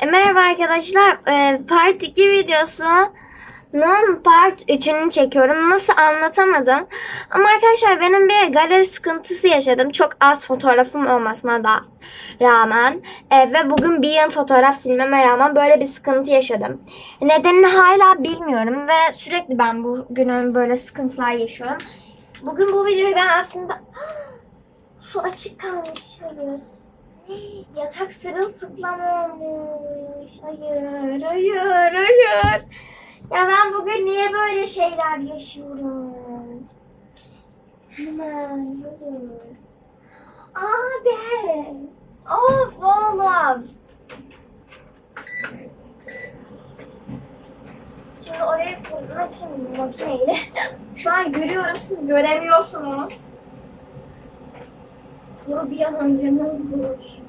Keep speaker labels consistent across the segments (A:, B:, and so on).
A: E, merhaba arkadaşlar. E, part 2 videosunun part 3'ünü çekiyorum. Nasıl anlatamadım. Ama arkadaşlar benim bir galeri sıkıntısı yaşadım. Çok az fotoğrafım olmasına da rağmen. E, ve bugün bir yıl fotoğraf silmeme rağmen böyle bir sıkıntı yaşadım. Nedenini hala bilmiyorum. Ve sürekli ben bu böyle sıkıntılar yaşıyorum. Bugün bu videoyu ben aslında... Su açık kalmış. Hayır. Yatak sırılsıklam olmuş. Hayır, hayır, hayır. Ya ben bugün niye böyle şeyler yaşıyorum? Hemen, hayır. Abi. Of oğlum. Şimdi oraya kurmak için makineyle. Şu an görüyorum siz göremiyorsunuz. Dur bir an önce ne olur?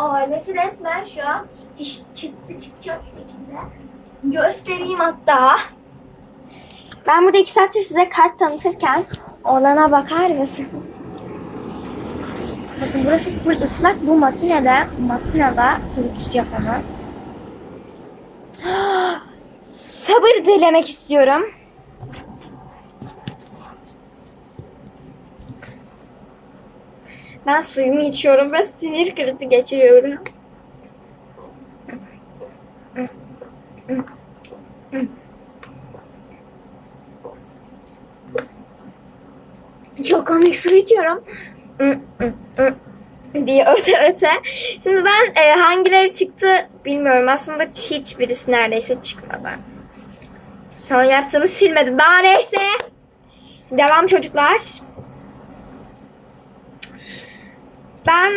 A: Aleti resmen şu an fiş çıktı çıkacak şekilde. Göstereyim hatta. Ben burada iki saattir size kart tanıtırken olana bakar mısın? Bakın burası full ıslak. Bu makinede, makinede kurutacak onu. Sabır dilemek istiyorum. Ben suyumu içiyorum ve sinir krizi geçiriyorum. Çok komik su içiyorum. diye öte öte. Şimdi ben e, hangileri çıktı bilmiyorum. Aslında hiç birisi neredeyse çıkmadı. Son yaptığımı silmedim. Daha neyse. Devam çocuklar. Ben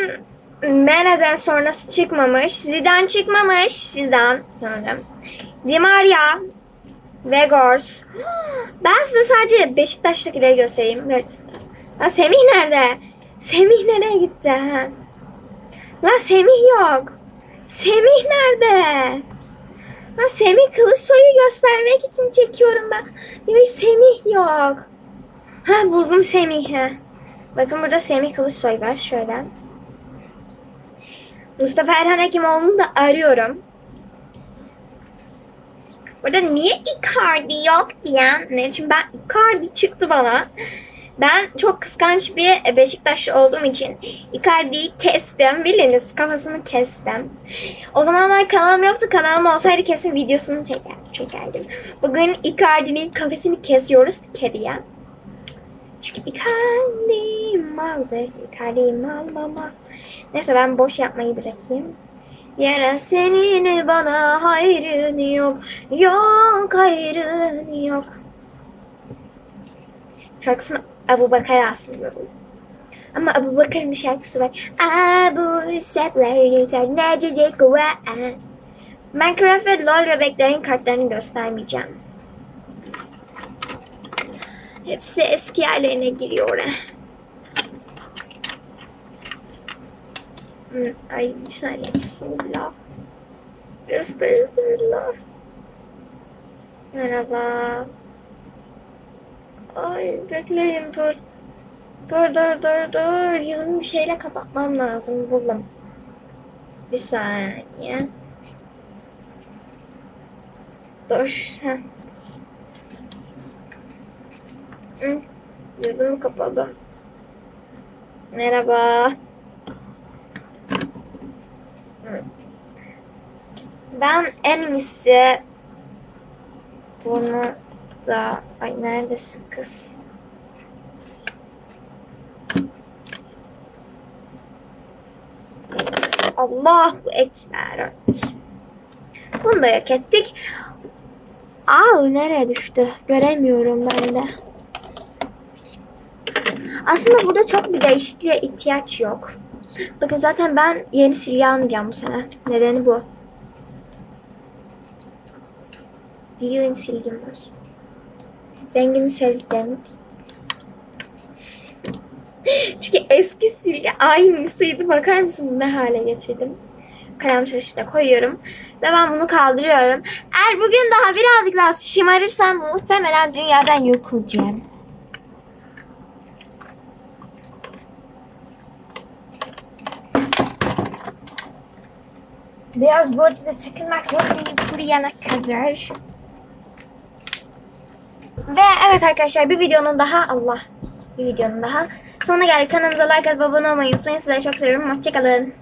A: Mene'den sonrası çıkmamış. Zidane çıkmamış. Zidane sanırım. Di Maria. Vegors. Ben size sadece Beşiktaş'takileri göstereyim. Evet. Lan Semih nerede? Semih nereye gitti? Ha? Lan Semih yok. Semih nerede? Lan Semih Kılıçsoy'u göstermek için çekiyorum ben. Yok Semih yok. Ha buldum Semih'i. Bakın burada Semih Kılıçsoy var. Şöyle. Mustafa Erhan Hekimoğlu'nu da arıyorum. Burada niye Icardi yok diyen ne? Çünkü ben Icardi çıktı bana. Ben çok kıskanç bir Beşiktaşlı olduğum için Icardi'yi kestim. Biliniz kafasını kestim. O zamanlar kanalım yoktu. Kanalım olsaydı kesin videosunu çeker, çekerdim. Bugün Icardi'nin kafasını kesiyoruz kediye. Çünkü Icardi maldır. Icardi mal mama. Neyse ben boş yapmayı bırakayım. Yere senin bana hayrın yok. Yok hayrın yok. Şarkısını Abu Bakar aslında. Ama Abu Bakar'ın bir şarkısı var. Abu Sepler'ini karnececek ve Minecraft ve LoL bebeklerin kartlarını göstermeyeceğim. Hepsi eski yerlerine giriyor. Ay bir saniye bismillah. Bismillah. Merhaba. Ay bekleyin dur. Dur dur dur dur. Yüzümü bir şeyle kapatmam lazım. Buldum. Bir saniye. Dur. Heh. Hı, Yüzümü kapadım. Merhaba. Hı. Ben en iyisi bunu da ay neredesin kız? Allah bu ekber. Bunu da yok ettik. Aa nereye düştü? Göremiyorum ben de. Aslında burada çok bir değişikliğe ihtiyaç yok. Bakın zaten ben yeni silgi almayacağım bu sene. Nedeni bu. Yeni silgim var. Rengini sevdiklerim. Çünkü eski silgi aynısıydı. Bakar mısın ne hale getirdim. Kalem tıraşı da koyuyorum. Ve ben bunu kaldırıyorum. Eğer bugün daha birazcık daha şımarırsam muhtemelen dünyadan yok olacağım. Biraz bu odada takılmak zorundayım kuruyana kadar. Ve evet arkadaşlar bir videonun daha Allah bir videonun daha sonuna geldik. Kanalımıza like atıp abone olmayı unutmayın. Sizleri çok seviyorum. Hoşçakalın.